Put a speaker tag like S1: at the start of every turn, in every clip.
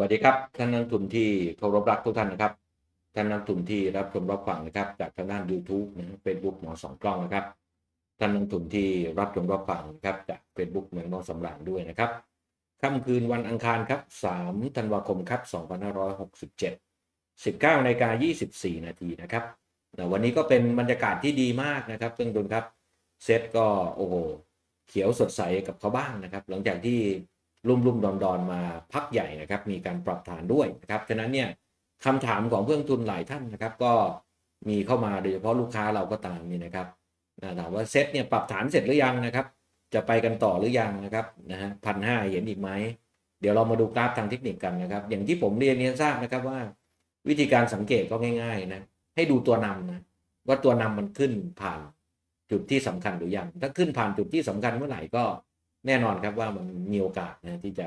S1: วัสดีครับท่านนักทุนที่เคารพรักทุกท่านนะครับท่านนักทุนที่รับชมรับฟังนะครับ จากทางด้าน YouTube นะเฟซบุ๊กหมอสองกล้องนะครับท่านนักทุนที่รับชมรับฟังนะครับจากเฟซบุ๊กเหมือนน้องสำราญด้วยนะครับค่ำคืนวันอังคารครับ3ธันวาคมครับ2567 19นาฬิกา24 นาทีนะครับนะวันนี้ก็เป็นบรรยากาศที่ดีมากนะครับเพื่อนทุนครับเซตก็โอ้โหเขียวสดใสกับเขาบ้างนะครับ หลังจากที่ รุ่มรุ่มดอนดอนๆมาพักใหญ่นะครับ มีการปรับฐานด้วยนะครับฉะนั้นเนี่ยคำถามของเพื่อนทุนหลายท่านนะครับ ก็มีเข้ามาโดยเฉพาะลูกค้าเราก็ตามนี่นะครับถามว่าเซ็ตเนี่ยปรับฐานเสร็จหรือยังนะครับ จะไปกันต่อหรือยังนะครับนะฮะพันห้าเห็นอีกไหมเดี๋ยวเรามาดูกราฟทางเทคนิคกันนะครับ อย่างที่ผมเรียนเรียนทราบนะครับว่า วิธีการสังเกตก็ง่าย ๆ นะ ให้ดูตัวนำนะว่าตัวนำมันขึ้นผ่านจุดที่สำคัญหรือยังถ้าขึ้นผ่านจุดที่สำคัญเมื่อไหร่ก็ แน่นอนครับว่ามันมีโอกาสนะที่จะ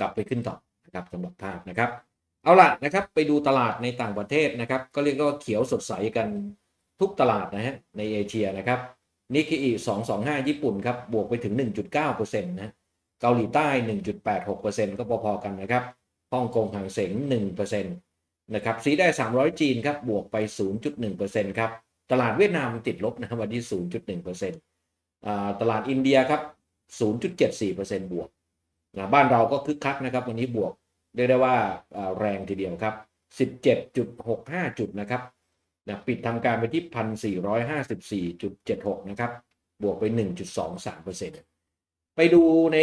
S1: กลับไปขึ้นต่อนะครับสำหรับภาพนะครับ เอาล่ะนะครับไปดูตลาดในต่างประเทศนะครับ ก็เรียกได้ว่าเขียวสดใสกันทุกตลาดนะฮะในเอเชียนะครับนิกเกอิ225 ญี่ปุ่นครับบวกไปถึง 1.9%นะเกาหลีใต้ 1.86%ก็พอๆกันนะครับฮ่องกงหางเสง1%นะครับสีได้ 300 จีนครับบวกไป 0.1%ครับตลาดเวียดนามติดลบนะครับวันที่ 0.1%อ่าตลาดอินเดียครับ 0.74%บวกนะบ้านเราก็คึกคักนะครับ วันนี้บวกเรียกได้ว่าแรงทีเดียวครับ 17.65 จุดนะครับนะปิดทำการไปที่ 1,454.76 นะครับ บวกไป 1.23%ไปดูใน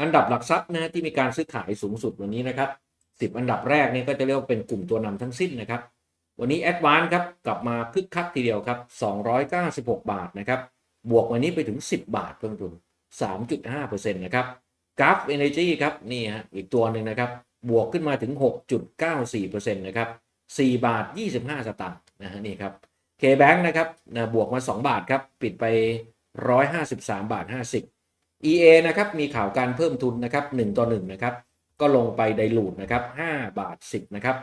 S1: อันดับหลักทรัพย์นะที่มีการซื้อขายสูงสุดวันนี้นะครับ 10 อันดับแรกเนี่ยก็จะเรียกว่าเป็นกลุ่มตัวนำทั้งสิ้นนะครับ วันนี้แอดวานครับกลับมาคึกคักทีเดียวครับ 296 บาทนะครับ บวกวันนี้ไปถึง 10 บาทเพิ่มทุน3.5%นะครับกราฟเอเนจีครับนี่ฮะอีกตัวหนึ่งนะครับ บวกขึ้นมาถึง 6.94%นะครับ4บาท 25 สตางค์นะฮะนี่ครับ K-Bank นะครับนะบวกมา 2 บาทครับ ปิดไป 153 บาท 50 EA นะครับมีข่าวการเพิ่มทุนนะครับ1ต่อ1นะครับก็ลงไปไดลูดนะครับ5บาท 10นะครับ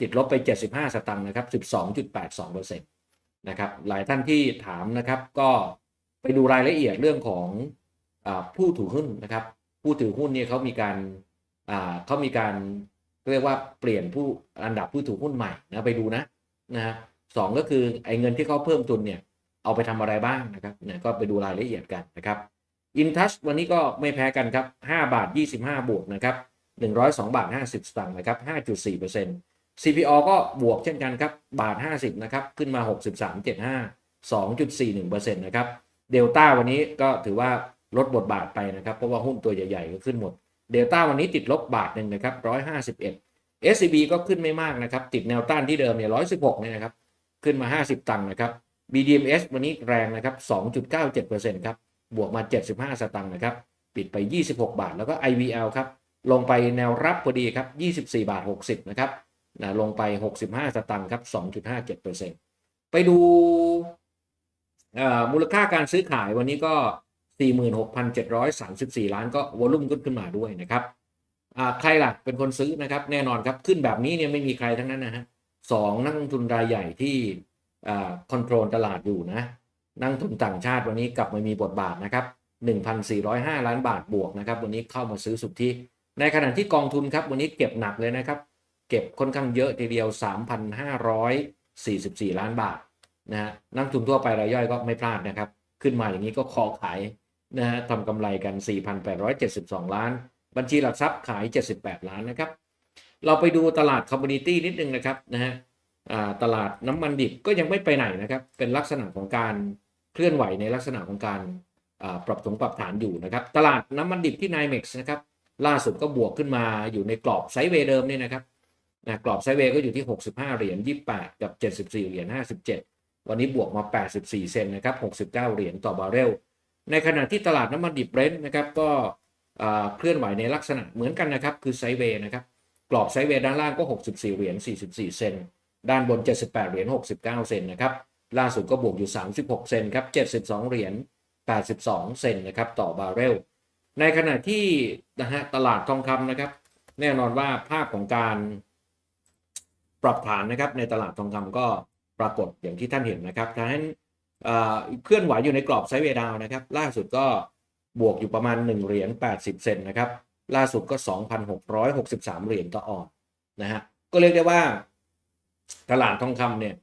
S1: ติดลบไป 75 สตางค์นะครับ 12.82%นะครับหลายท่านที่ถามนะครับก็ ไปดูรายละเอียดเรื่องของอผู้ถือหุ้นนะครับ ผู้ถือหุ้นเนี่ยเขามีการเขามีการเรียกว่าเปลี่ยนผู้อันดับผู้ถือหุ้นใหม่นะไปดูนะนะฮะสองก็คือไอ้เงินที่เขาเพิ่มทุนเนี่ยเอาไปทำอะไรบ้างนะครับเนี่ยก็ไปดูรายละเอียดกันนะครับอินทัชวันนี้ก็ไม่แพ้กันครับ 5 บาท 25 บวกนะครับ 102 บาท 50 สตางค์นะครับ 5.4% CPO ก็บวกเช่นกันครับ บาท 50 นะครับ ขึ้นมา 63.75 2.41%นะครับ เดลต้าวันนี้ก็ถือว่าลดบทบาทไปนะครับ เพราะว่าหุ้นตัวใหญ่ๆก็ขึ้นหมดเดลต้าวันนี้ติดลบบาทหนึ่งนะครับ151 SCB ก็ขึ้นไม่มากนะครับ ติดแนวต้านที่เดิมเนี่ย116เนี่ยนะครับ ขึ้นมา50ตังค์นะครับ BDMs วันนี้แรงนะครับ2.97%ครับ บวกมา75สตังค์นะครับ ปิดไป26บหกบาท แล้วก็ IVL ครับ ลงไปแนวรับพอดีครับ24บสี่บาท60นะครับนะลงไป65สตังค์ครับ2.57%ไปดูเอ่อ มูลค่าการซื้อขายวันนี้ก็ 46,734 ล้านก็วอลุ่มขึ้นมาด้วยนะครับใครล่ะเป็นคนซื้อนะครับแน่นอนครับขึ้นแบบนี้เนี่ยไม่มีใครทั้งนั้นนะฮะสองนักลงทุนรายใหญ่ที่คอนโทรลตลาดอยู่นะนักลงทุนต่างชาติวันนี้กลับมามีบทบาทนะครับ 1,405 ล้านบาทบวกนะครับ วันนี้เข้ามาซื้อสุทธิ ในขณะที่กองทุนครับวันนี้เก็บหนักเลยนะครับ เก็บค่อนข้างเยอะทีเดียว 3,544 ล้านบาท นะฮะนักลงทุนทั่วไปรายย่อยก็ไม่พลาดนะครับ ขึ้นมาอย่างนี้ก็คอขายนะฮะทำกำไรกัน 4,872 ล้าน บัญชีหลักทรัพย์ขาย 78 ล้านนะครับ เราไปดูตลาดคอมมูนิตี้นิดนึงนะครับนะฮะตลาดน้ำมันดิบก็ยังไม่ไปไหนนะครับ เป็นลักษณะของการเคลื่อนไหวในลักษณะของการปรับถงปรับฐานอยู่นะครับ ตลาดน้ำมันดิบที่ NYMEX นะครับล่าสุดก็บวกขึ้นมาอยู่ในกรอบไซด์เวย์เดิมเนี่ยนะครับนะกรอบไซด์เวย์ก็อยู่ที่ 65 เหรียญ 28 กับ 74 เหรียญ 57 วันนี้บวกมา 84 เซนนะครับ 69 เหรียญต่อบาร์เรล ในขณะที่ตลาดน้ำมันดิบเบรนท์นะครับก็เคลื่อนไหวในลักษณะเหมือนกันนะครับ คือไซเวย์นะครับกรอบไซเวย์ด้านล่างก็ 64 เหรียญ 44 เซนด้านบน 78 เหรียญ 69 เซนนะครับล่าสุดก็บวกอยู่ 36 เซนครับ 72 เหรียญ 82 เซนนะครับต่อบาร์เรล ในขณะที่นะฮะตลาดทองคำนะครับ แน่นอนว่าภาพของการปรับฐานนะครับในตลาดทองคำก็ ปรากฏอย่างที่ท่านเห็นนะครับดังนั้นเคลื่อนไหวอยู่ในกรอบไซด์เวดาวนะครับ ล่าสุดก็บวกอยู่ประมาณ 1 เหรียญ80 เซนนะครับ ล่าสุดก็ 2,663 เหรียญต่อออนนะฮะ ก็เรียกได้ว่า ตลาดทองคำเนี่ย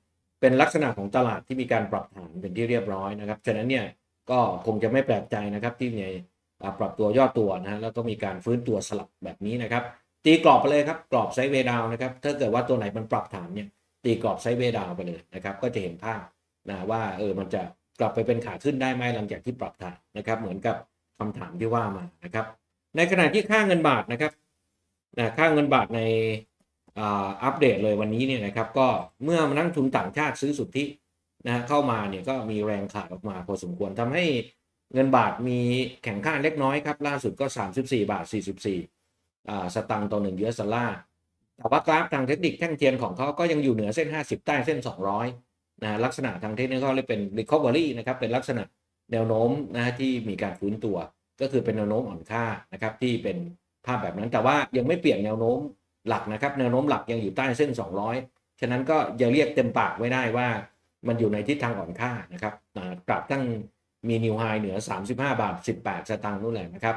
S1: เป็นลักษณะของตลาดที่มีการปรับฐานเป็นที่เรียบร้อยนะครับ ฉะนั้นเนี่ยก็คงจะไม่แปลกใจนะครับที่มีอ่าปรับตัวย่อตัวนะฮะแล้วก็มีการฟื้นตัวสลับแบบนี้นะครับ ตีกรอบไปเลยครับ กรอบไซด์เวดาวนะครับ ถ้าเกิดว่าตัวไหนมันปรับฐานเนี่ย ตีกรอบไซเวย์ดาวไปเลยนะครับ ก็จะเห็นภาพนะว่าเออมันจะกลับไปเป็นขาขึ้นได้ไหมหลังจากที่ปรับฐานนะครับ เหมือนกับคำถามที่ว่ามานะครับ ในขณะที่ค่าเงินบาทนะครับนะค่าเงินบาทในอัปเดตเลยวันนี้เนี่ยนะครับ ก็เมื่อนักทุนต่างชาติซื้อสุทธินะฮะเข้ามาเนี่ยก็มีแรงขายออกมาพอสมควรทำให้เงินบาทมีแข็งค่าเล็กน้อยครับ ล่าสุดก็ 34 บาท 44อ่าสตังค์ต่อ1ยูเอสดอลลาร์ แต่ว่ากราฟทางเทคนิคแท่งเทียนของเขาก็ยังอยู่เหนือเส้น 50 ใต้เส้น 200นะลักษณะทางเทคนิคเขาเรียกเป็น recovery นะครับเป็นลักษณะแนวโน้มนะที่มีการฟื้นตัว ก็คือเป็นแนวโน้มอ่อนค่านะครับที่เป็นภาพแบบนั้นแต่ว่ายังไม่เปลี่ยนแนวโน้มหลักนะครับแนวโน้มหลักยังอยู่ใต้เส้น 200 ฉะนั้นก็อย่าเรียกเต็มปากไว้ได้ว่ามันอยู่ในทิศทางอ่อนค่านะครับอ่ากลับตั้งมีนิวไฮเหนือ 35 บาท 18 สตางค์นู่นแหละนะครับ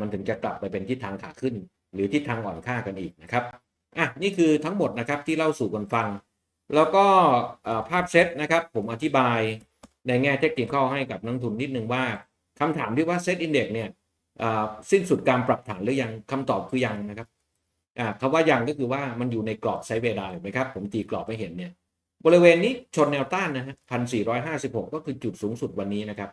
S1: มันถึงจะกลับไปเป็นทิศทางขาขึ้น หรือทิศทางอ่อนค่ากันอีกนะครับ อะนี่คือทั้งหมดนะครับที่เล่าสู่กันฟัง แล้วก็ภาพเซตนะครับผมอธิบายในแง่เทคนิคให้กับนักทุนนิดนึงว่าคำถามที่ว่าเซตอินเด็กเนี่ยสิ้นสุดการปรับฐานหรือยังคำตอบคือยังนะครับอ่าคำว่ายังก็คือว่ามันอยู่ในกรอบไซเวย์ไดน์ไหมครับ ผมตีกรอบให้เห็นเนี่ยบริเวณนี้ชนแนวต้านนะฮะพันสี่ร้อยห้าสิบหกก็คือจุดสูงสุดวันนี้นะครับ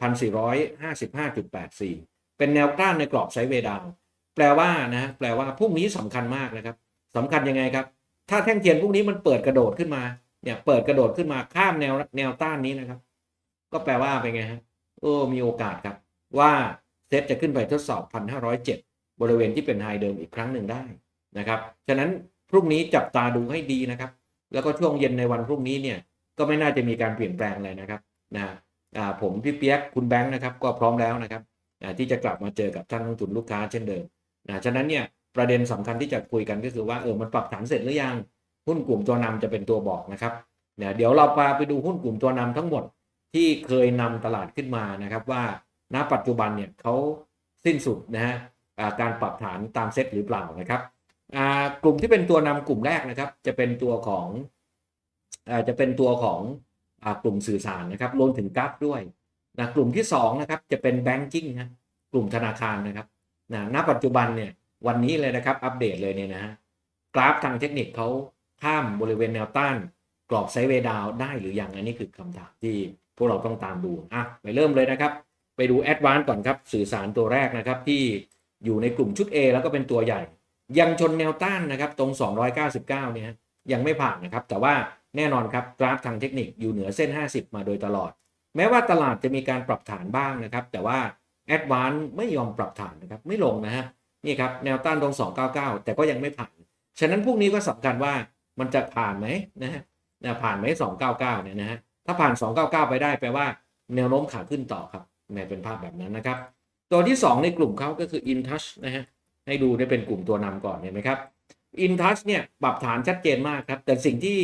S1: พันสี่ร้อยห้าสิบห้าจุดแปดสี่เป็นแนวต้านในกรอบไซเวดน์แปลว่านะฮะแปลว่าพรุ่งนี้สำคัญมากนะครับ สำคัญยังไงครับ ถ้าแท่งเทียนพวกนี้มันเปิดกระโดดขึ้นมาเนี่ยเปิดกระโดดขึ้นมาข้ามแนวแนวต้านนี้นะครับ ก็แปลว่าเป็นไงฮะโอ้มีโอกาสครับ ว่าเซตจะขึ้นไปทดสอบ 1,507 บริเวณที่เป็นไฮเดิมอีกครั้งหนึ่งได้นะครับฉะนั้นพรุ่งนี้จับตาดูให้ดีนะครับ แล้วก็ช่วงเย็นในวันพรุ่งนี้เนี่ยก็ไม่น่าจะมีการเปลี่ยนแปลงเลยนะครับนะอ่าผมพี่เปียกคุณแบงค์นะครับก็พร้อมแล้วนะครับที่จะกลับมาเจอกับท่านนักลงทุนลูกค้าเช่นเดิมนะฉะนั้นเนี่ย ประเด็นสำคัญที่จะคุยกันก็คือว่าเออมันปรับฐานเสร็จหรือยังหุ้นกลุ่มตัวนำจะเป็นตัวบอกนะครับเนี่ยเดี๋ยวเราพาไปดูหุ้นกลุ่มตัวนำทั้งหมดที่เคยนำตลาดขึ้นมานะครับว่าณปัจจุบันเนี่ยเขาสิ้นสุดนะฮะการปรับฐานตามเซตหรือเปล่านะครับกลุ่มที่เป็นตัวนำกลุ่มแรกนะครับ จะเป็นตัวของอ่าจะเป็นตัวของอกลุ่มสื่อสารนะครับรวมถึงกราฟด้วยนะกลุ่มที่สองนะครับจะเป็นแบงกิ้งนะกลุ่มธนาคารนะครับนะณปัจจุบันเนี่ย วันนี้เลยนะครับ อัปเดตเลยเนี่ยนะฮะกราฟทางเทคนิคเขาข้ามบริเวณแนวต้าน กรอบไซเวดาวได้หรือยังอันนี้คือคำถามที่พวกเราต้องตามดูอะไปเริ่มเลยนะครับ ไปดูแอดวานซ์ก่อนครับ สื่อสารตัวแรกนะครับที่อยู่ในกลุ่มชุด A แล้วก็เป็นตัวใหญ่ ยังชนแนวต้านนะครับ ตรง 299 เนี่ยยังไม่ผ่านนะครับ แต่ว่าแน่นอนครับกราฟทางเทคนิคอยู่เหนือเส้น 50 มาโดยตลอด แม้ว่าตลาดจะมีการปรับฐานบ้างนะครับ แต่ว่าแอดวานซ์ไม่ยอมปรับฐานนะครับไม่ลงนะฮะ นี่ครับแนวต้านตรง 299 แต่ก็ยังไม่ผ่าน ฉะนั้นพวกนี้ก็สำคัญว่ามันจะผ่านไหมนะฮะนะผ่านไหม299 เนี่ยนะฮะถ้าผ่าน 299 ไปได้แปลว่าแนวโน้มขาขึ้นต่อครับในเป็นภาพแบบนั้นนะครับ ตัวที่ 2 ในกลุ่มเขาก็คือ InTouch นะฮะให้ดูได้เป็นกลุ่มตัวนำก่อนเห็นไหมครับ InTouch เนี่ยปรับฐานชัดเจนมากครับ แต่สิ่งที่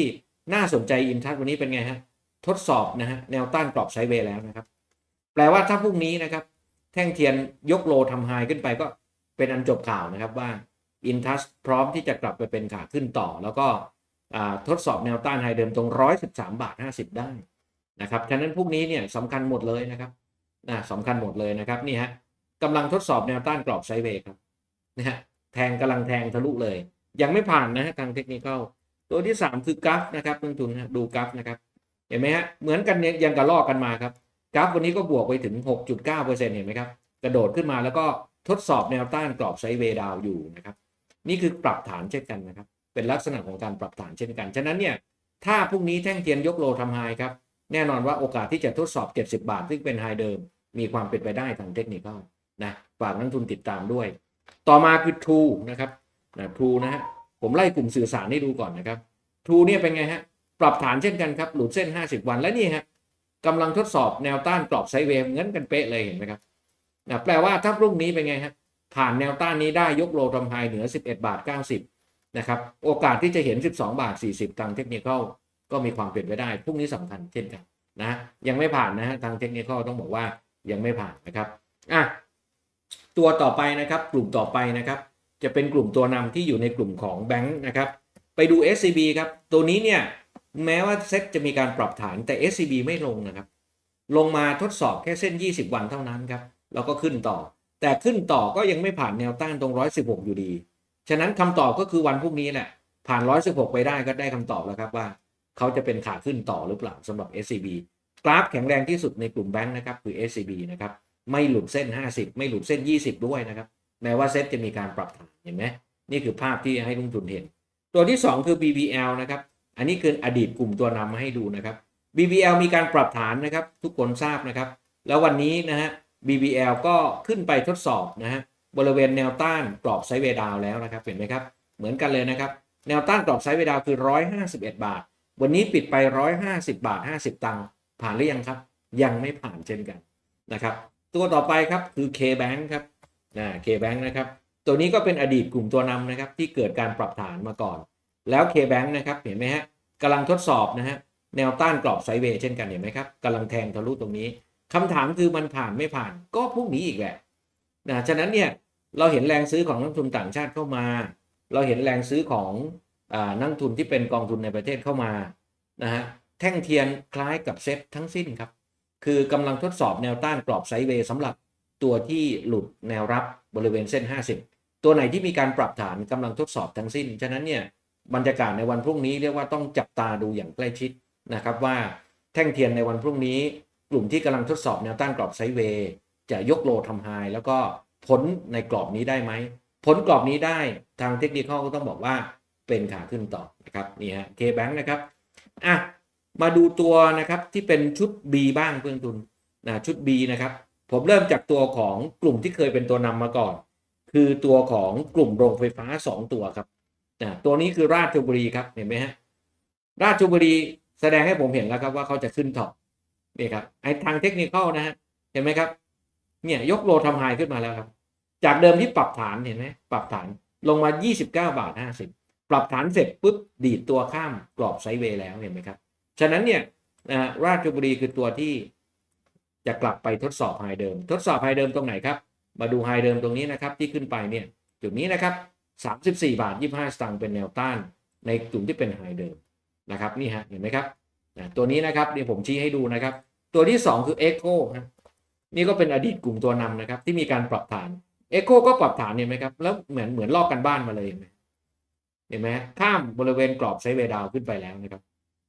S1: น่าสนใจ InTouch วันนี้เป็นไงฮะทดสอบนะฮะแนวต้านกรอบไซเวย์แล้วนะครับ แปลว่าถ้าพรุ่งนี้นะครับ แท่งเทียนยกโลทำไฮขึ้นไปก็ เป็นอันจบข่าวนะครับว่า InTouch พร้อมที่จะกลับไปเป็นขาขึ้นต่อ แล้วก็ทดสอบแนวต้านไฮเดิมตรง 113 บาท 50 ได้นะครับฉะนั้นพวกนี้เนี่ยสำคัญหมดเลยนะครับนะสำคัญหมดเลยนะครับนี่ฮะกำลังทดสอบแนวต้านกรอบไซเวย์ครับนะฮะแทงกำลังแทงทะลุเลย ยังไม่ผ่านนะฮะทางเทคนิคตัวที่ 3 คือกราฟนะครับนักลงทุนดูกราฟนะครับเห็นไหมฮะเหมือนกันเนี่ยยังกระลอกกันมาครับกราฟวันนี้ก็บวกไปถึง 6.9%เห็นไหมครับกระโดดขึ้นมาแล้วก็ ทดสอบแนวต้านกรอบไซด์เวดาวอยู่นะครับ นี่คือปรับฐานเช่นกันนะครับ เป็นลักษณะของการปรับฐานเช่นกัน ฉะนั้นเนี่ยถ้าพรุ่งนี้แท่งเทียนยกโลทำไฮครับ แน่นอนว่าโอกาสที่จะทดสอบ 70 บาท ซึ่งเป็นไฮเดิม มีความเป็นไปได้ทางเทคนิคนะฝากนักทุนติดตามด้วย ต่อมาคือ True นะครับนะ True นะฮะผมไล่กลุ่มสื่อสารให้ดูก่อนนะครับ True เนี่ยเป็นไงฮะปรับฐานเช่นกันครับหลุดเส้น 50 วันและนี่ฮะกำลังทดสอบแนวต้านกรอบไซด์เวย์งั้นกันเป๊ะเลยเห็นไหมครับ นะแปลว่าถ้าพรุ่งนี้เป็นไงฮะผ่านแนวต้านนี้ได้ยกโลทำไฮเหนือ 11 บาท 90 นะครับ โอกาสที่จะเห็น 12 บาท 40 ทางเทคนิคก็มีความเป็นไปได้ พรุ่งนี้สำคัญเช่นกันนะยังไม่ผ่านนะฮะทางเทคนิคต้องบอกว่ายังไม่ผ่านนะครับอะตัวต่อไปนะครับ กลุ่มต่อไปนะครับ จะเป็นกลุ่มตัวนำที่อยู่ในกลุ่มของแบงค์นะครับ ไปดู SCB ครับ ตัวนี้เนี่ยแม้ว่าเซ็ตจะมีการปรับฐานแต่ SCB ไม่ลงนะครับ ลงมาทดสอบแค่เส้น 20 วันเท่านั้นครับ แล้วก็ขึ้นต่อ แต่ขึ้นต่อก็ยังไม่ผ่านแนวต้านตรง 116 อยู่ดี ฉะนั้นคำตอบก็คือวันพรุ่งนี้แหละ ผ่าน 116 ไปได้ก็ได้คำตอบแล้วครับว่า เขาจะเป็นขาขึ้นต่อหรือเปล่าสำหรับ SCB กราฟแข็งแรงที่สุดในกลุ่มแบงค์นะครับคือ SCB นะครับไม่หลุดเส้น 50 ไม่หลุดเส้น 20 ด้วยนะครับแม้ว่าเซ็ตจะมีการปรับฐานเห็นไหมนี่คือภาพที่ให้ลงทุนเห็น ตัวที่ 2 คือ BBL นะครับอันนี้คืออดีตกลุ่มตัวนำมาให้ดูนะครับ BBL มีการปรับฐานนะครับ ทุกคนทราบนะครับ แล้ววันนี้นะฮะ BBL ก็ขึ้นไปทดสอบนะฮะบริเวณแนวต้านกรอบไซด์เวดาวแล้วนะครับเห็นไหมครับ เหมือนกันเลยนะครับ แนวต้านกรอบไซด์เวดาวคือ 151 บาท วันนี้ปิดไป 150 บาท 50 ตังค์ผ่านหรือยังครับ ยังไม่ผ่านเช่นกันนะครับ ตัวต่อไปครับคือ K-Bank ครับนะ K-Bank นะครับ ตัวนี้ก็เป็นอดีตกลุ่มตัวนำนะครับที่เกิดการปรับฐานมาก่อน แล้ว K-Bank นะครับเห็นไหมฮะกำลังทดสอบนะฮะแนวต้านกรอบไซด์เวย์เช่นกันเห็นไหมครับกำลังแทงทะลุตรงนี้ คำถามคือมันผ่านไม่ผ่านก็พรุ่งนี้อีกแหละนะฉะนั้นเนี่ยเราเห็นแรงซื้อของนักทุนต่างชาติเข้ามา เราเห็นแรงซื้อของอนักทุนที่เป็นกองทุนในประเทศเข้ามานะฮะแท่งเทียนคล้ายกับเซ็ตทั้งสิ้นครับ คือกำลังทดสอบแนวต้านกรอบไซด์เวย์สำหรับตัวที่หลุดแนวรับบริเวณเส้น 50 ตัวไหนที่มีการปรับฐานกำลังทดสอบทั้งสิ้น ฉะนั้นเนี่ยบรรยากาศในวันพรุ่งนี้เรียกว่าต้องจับตาดูอย่างใกล้ชิดนะครับว่าแท่งเทียนในวันพรุ่งนี้ กลุ่มที่กำลังทดสอบแนวต้านกรอบไซด์เวย์จะยกโลทำไฮแล้วก็พ้นในกรอบนี้ได้ไหมพ้นกรอบนี้ได้ทางเทคนิคก็ต้องบอกว่าเป็นขาขึ้นต่อนะครับนี่ฮะเคแบงค์นะครับอะมาดูตัวนะครับที่เป็นชุด B บ้างเพื่อนทุนนะชุด B นะครับ ผมเริ่มจากตัวของกลุ่มที่เคยเป็นตัวนำมาก่อน คือตัวของกลุ่มโรงไฟฟ้า 2 ตัวครับนะตัวนี้คือราชบุรีครับเห็นไหมฮะราชบุรีแสดงให้ผมเห็นแล้วครับว่าเขาจะขึ้นท็อป นี่ครับไอ้ทางเทคนิคนะฮะเห็นไหมครับ เนี่ยยกโลทำไฮขึ้นมาแล้วครับ จากเดิมที่ปรับฐานเห็นไหมปรับฐานลงมา 29 บาท 50 ปรับฐานเสร็จปุ๊บดีดตัวข้ามกรอบไซด์เวย์แล้วเห็นไหมครับ ฉะนั้นเนี่ยราชบุรีคือตัวที่จะกลับไปทดสอบไฮเดิม ทดสอบไฮเดิมตรงไหนครับ มาดูไฮเดิมตรงนี้นะครับที่ขึ้นไปเนี่ยจุดนี้นะครับ 34 บาท 25 สตางค์เป็นแนวต้าน ในกลุ่มที่เป็นไฮเดิมนะครับนี่ฮะเห็นไหมครับตัวนี้นะครับเดี๋ยวผมชี้ให้ดูนะครับ ตัวที่ 2 คือ Echo ครับนี่ก็เป็นอดีตกลุ่มตัวนำนะครับ ที่มีการปรับฐาน Echo ก็ปรับฐานเห็นไหมครับ แล้วเหมือนเหมือนลอกกันบ้านมาเลยเห็นไหมเห็นไหมข้ามบริเวณกรอบไซเวย์ดาวขึ้นไปแล้วนะครับ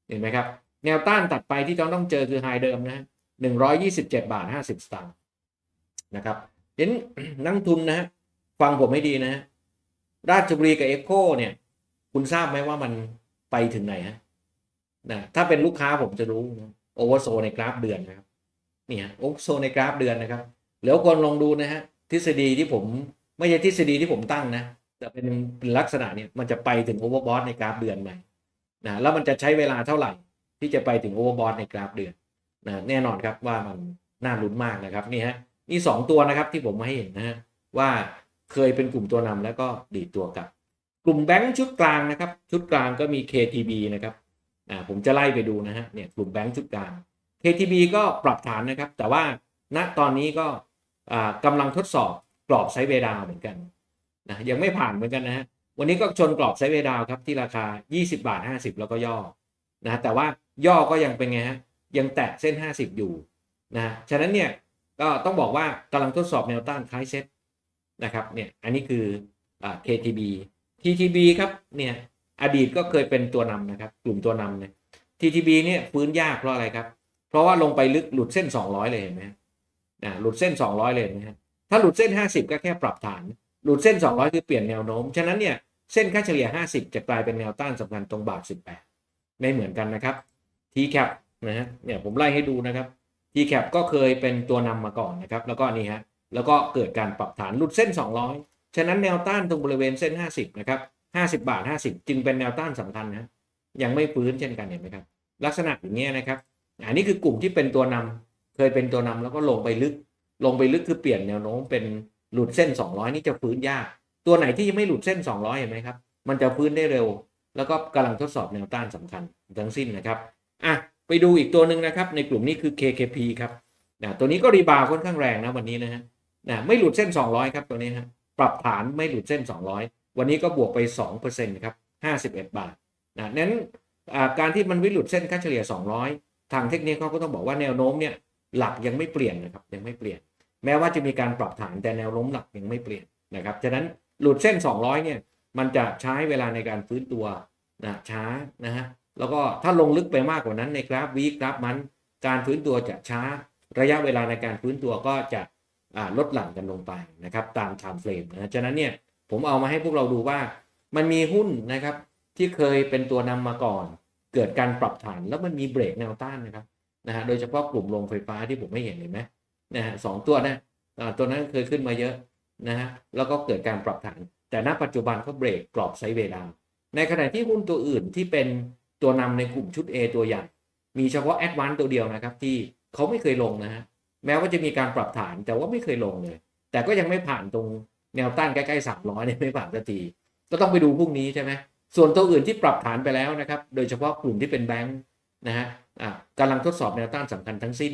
S1: เห็นไหมครับ แนวต้านตัดไปที่ต้องต้องเจอคือไฮเดิมนะหนึ่งร้อยยี่สิบเจ็ดบาทห้าสิบสตางค์นะครับเห็นนักทุนนะฮะฟังผมให้ดีนะฮะราชบุรีกับเอ็กโคเนี่ย คุณทราบไหมว่ามันไปถึงไหนฮะนะถ้าเป็นลูกค้าผมจะรู้ โอเวอร์โซในกราฟเดือนนะครับเนี่ยโอเวอร์โซในกราฟเดือนนะครับแล้วคนลองดูนะฮะทฤษฎีที่ผมไม่ใช่ทฤษฎีที่ผมตั้งนะแต่เป็นเป็นลักษณะเนี่ยมันจะไปถึงโอเวอร์บอสในกราฟเดือนไหมนะแล้วมันจะใช้เวลาเท่าไหร่ ที่จะไปถึงโอเวอร์บอสในกราฟเดือนนะแน่นอนครับว่ามันน่าลุ้นมากนะครับนี่ฮะนี่สองตัวนะครับที่ผมมาให้เห็นนะฮะว่าเคยเป็นกลุ่มตัวนำแล้วก็ดีดตัวกลับ กลุ่มแบงค์ชุดกลางนะครับ ชุดกลางก็มี KTB นะครับ อ่าผมจะไล่ไปดูนะฮะเนี่ยกลุ่มแบงค์ชุดกลาง KTB ก็ปรับฐานนะครับ แต่ว่าณตอนนี้ก็อ่ากำลังทดสอบกรอบไซเวดาวเหมือนกันนะยังไม่ผ่านเหมือนกันนะฮะวันนี้ก็ชนกรอบไซเวดาวครับที่ราคา 20 บาท 50 แล้วก็ย่อนะแต่ว่าย่อก็ยังเป็นไงฮะยังแตะเส้น 50 อยู่นะฉะนั้นเนี่ยก็ต้องบอกว่ากำลังทดสอบแนวต้านคล้ายเซ็ตนะครับเนี่ยอันนี้คือ KTB TTB ครับเนี่ย อดีตก็เคยเป็นตัวนำนะครับ กลุ่มตัวนำเนี่ย TTB เนี่ยฟื้นยากเพราะอะไรครับ เพราะว่าลงไปลึกหลุดเส้น 200 เลยเห็นไหมฮะอ่าหลุดเส้น 200 เลยเห็นะฮะถ้าหลุดเส้น 50 ก็แค่ปรับฐาน หลุดเส้น 200 คือเปลี่ยนแนวโน้ม ฉะนั้นเนี่ยเส้นค่าเฉลี่ย 50 จะกลายเป็นแนวต้านสำคัญตรงบาท 18 ไม่เหมือนกันนะครับ TCAP นะฮะเนี่ยผมไล่ให้ดูนะครับ TCAP ก็เคยเป็นตัวนำมาก่อนนะครับ แล้วก็นนี้ฮะแล้วก็เกิดการปรับฐานหลุดเส้น 200 ฉะนั้นแนวต้านตรงบริเวณเส้น 50 นะครับ 50บาท50จึงเป็นแนวต้านสำคัญนะยังไม่ฟื้นเช่นกันเห็นไหมครับ ลักษณะอย่างเงี้ยนะครับอันนี้คือกลุ่มที่เป็นตัวนำเคยเป็นตัวนำแล้วก็ลงไปลึก ลงไปลึกคือเปลี่ยนแนวโน้มเป็นหลุดเส้น 200 นี่จะฟื้นยาก ตัวไหนที่ยังไม่หลุดเส้น 200 เห็นไหมครับ มันจะฟื้นได้เร็ว แล้วก็กำลังทดสอบแนวต้านสำคัญทั้งสิ้นนะครับอะไปดูอีกตัวหนึ่งนะครับ ในกลุ่มนี้คือ KKP ครับนะตัวนี้ก็รีบาวด์ค่อนข้างแรงนะวันนี้นะฮะนะไม่หลุดเส้น 200 ครับตัวนี้ฮะปรับฐานไม่หลุดเส้น 200 วันนี้ก็บวกไป 2%ครับ 51 บาทนะนั้นการที่มันไม่หลุดเส้นค่าเฉลี่ย 200 ทางเทคนิคเขาก็ต้องบอกว่าแนวโน้มเนี่ยหลักยังไม่เปลี่ยนนะครับยังไม่เปลี่ยน แม้ว่าจะมีการปรับฐานแต่แนวโน้มหลักยังไม่เปลี่ยนนะครับฉะนั้นหลุดเส้น 200 เนี่ยมันจะใช้เวลาในการฟื้นตัวนะช้านะฮะแล้วก็ถ้าลงลึกไปมากกว่านั้นในกราฟวีกราฟมันการฟื้นตัวจะช้าระยะเวลาในการฟื้นตัวก็จะลดหลั่นกันลงไปนะครับตามไทม์เฟรมนะฉะนั้นเนี่ย ผมเอามาให้พวกเราดูว่า มันมีหุ้นนะครับ ที่เคยเป็นตัวนำมาก่อน เกิดการปรับฐานแล้วมันมีเบรกแนวต้านนะครับนะฮะโดยเฉพาะกลุ่มโรงไฟฟ้าที่ผมไม่เห็นเห็นไหมนะฮะสองตัวนะอ่าตัวนั้นเคยขึ้นมาเยอะนะฮะแล้วก็เกิดการปรับฐาน แต่ณปัจจุบันก็เบรกกรอบไซด์เวย์ดาวในขณะที่หุ้นตัวอื่นที่เป็นตัวนำในกลุ่มชุด A ตัวใหญ่มีเฉพาะแอดวานตัวเดียวนะครับ ที่เขาไม่เคยลงนะฮะแม้ว่าจะมีการปรับฐานแต่ว่าไม่เคยลงเลย แต่ก็ยังไม่ผ่านตรง แนวต้านใกล้ๆ300เนี่ยไม่ผ่านสักที ก็ต้องไปดูพรุ่งนี้ใช่ไหมส่วนตัวอื่นที่ปรับฐานไปแล้วนะครับ โดยเฉพาะกลุ่มที่เป็นแบงค์นะฮะอะกำลังทดสอบแนวต้านสำคัญทั้งสิ้น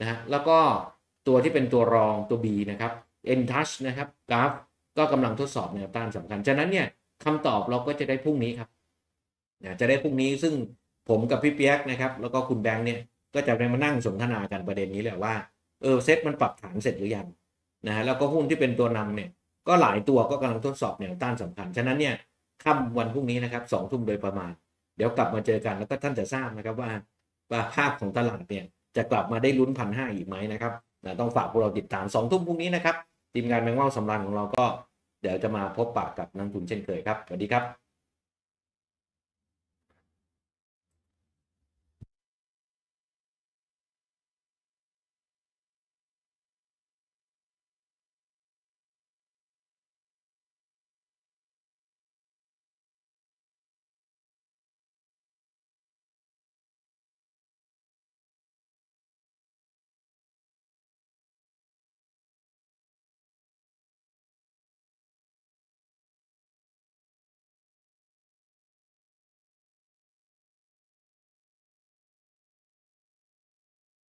S1: นะฮะแล้วก็ตัวที่เป็นตัวรองตัว B นะครับ n touch นะครับกราฟก็กำลังทดสอบแนวต้านสำคัญ ฉะนั้นเนี่ยคำตอบเราก็จะได้พรุ่งนี้ครับนะจะได้พรุ่งนี้ซึ่งผมกับพี่เปียกนะครับ แล้วก็คุณแบงค์เนี่ยก็จะได้มานั่งสนทนากันประเด็นนี้แหละว่าเออเซ็ตมันปรับฐานเสร็จหรือยังนะฮะแล้วก็หุ้นที่เป็นตัวนำเนี่ย ก็หลายตัวก็กำลังทดสอบแนวต้านสำคัญ ฉะนั้นเนี่ยค่ำวันพรุ่งนี้นะครับสองทุ่มโดยประมาณ เดี๋ยวกลับมาเจอกันแล้วก็ท่านจะทราบนะครับว่าว่าภาพของตลาดเนี่ยจะกลับมาได้ลุ้นพันห้าอีกไหมนะครับนะต้องฝากพวกเราติดตามสองทุ่มพรุ่งนี้นะครับทีมงานแมงว่าสำรันของเราก็เดี๋ยวจะมาพบปะกับนักทุนเช่นเคยครับสวัสดีครับ